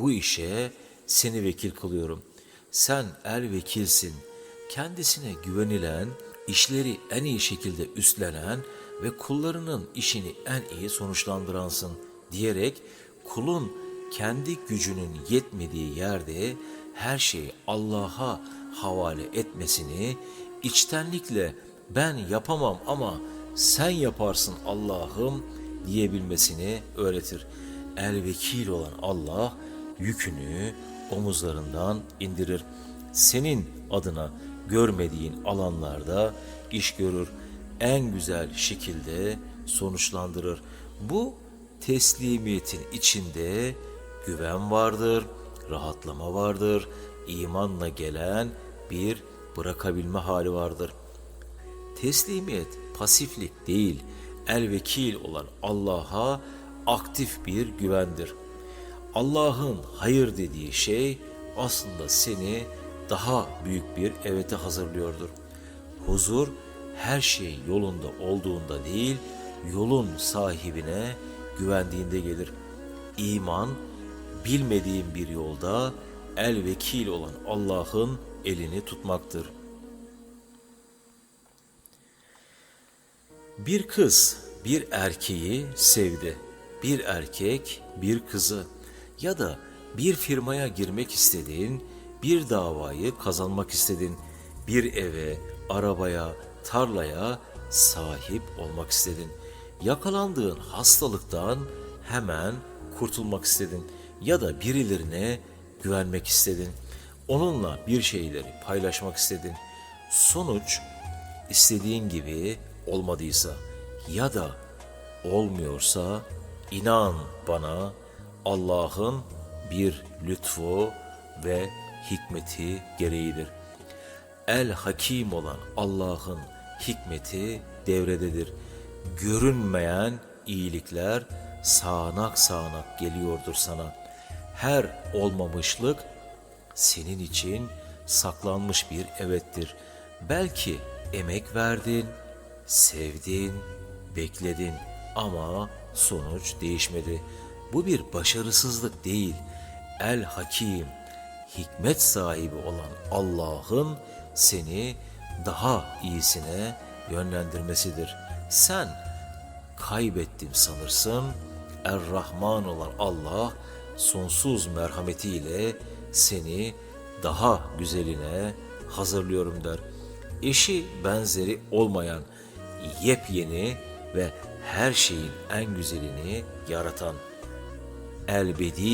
Bu işe seni vekil kılıyorum. Sen el vekilsin. Kendisine güvenilen, işleri en iyi şekilde üstlenen ve kullarının işini en iyi sonuçlandıransın diyerek kulun kendi gücünün yetmediği yerde her şeyi Allah'a havale etmesini, içtenlikle ben yapamam ama sen yaparsın Allah'ım diyebilmesini öğretir. El vekil olan Allah yükünü omuzlarından indirir. Senin adına görmediğin alanlarda iş görür. En güzel şekilde sonuçlandırır. Bu teslimiyetin içinde güven vardır, rahatlama vardır, imanla gelen bir bırakabilme hali vardır. Teslimiyet pasiflik değil, el vekil olan Allah'a aktif bir güvendir. Allah'ın hayır dediği şey aslında seni daha büyük bir evete hazırlıyordur. Huzur her şey yolunda olduğunda değil, yolun sahibine güvendiğinde gelir. İman bilmediğin bir yolda el vekil olan Allah'ın elini tutmaktır. Bir kız bir erkeği sevdi. Bir erkek bir kızı ya da bir firmaya girmek istedin, bir davayı kazanmak istedin. Bir eve, arabaya, tarlaya sahip olmak istedin. Yakalandığın hastalıktan hemen kurtulmak istedin ya da birilerine güvenmek istedin. Onunla bir şeyleri paylaşmak istedin. Sonuç istediğin gibi olmadıysa ya da olmuyorsa inan bana Allah'ın bir lütfu ve hikmeti gereğidir. El Hakim olan Allah'ın hikmeti devrededir. Görünmeyen iyilikler sağanak sağanak geliyordur sana. Her olmamışlık senin için saklanmış bir evettir. Belki emek verdin, sevdin, bekledin ama sonuç değişmedi. Bu bir başarısızlık değil. El Hakim, hikmet sahibi olan Allah'ın seni daha iyisine yönlendirmesidir. Sen kaybettim sanırsın. Er-Rahman olan Allah sonsuz merhametiyle seni daha güzeline hazırlıyorum der. Eşi benzeri olmayan yepyeni ve her şeyin en güzelini yaratan البديع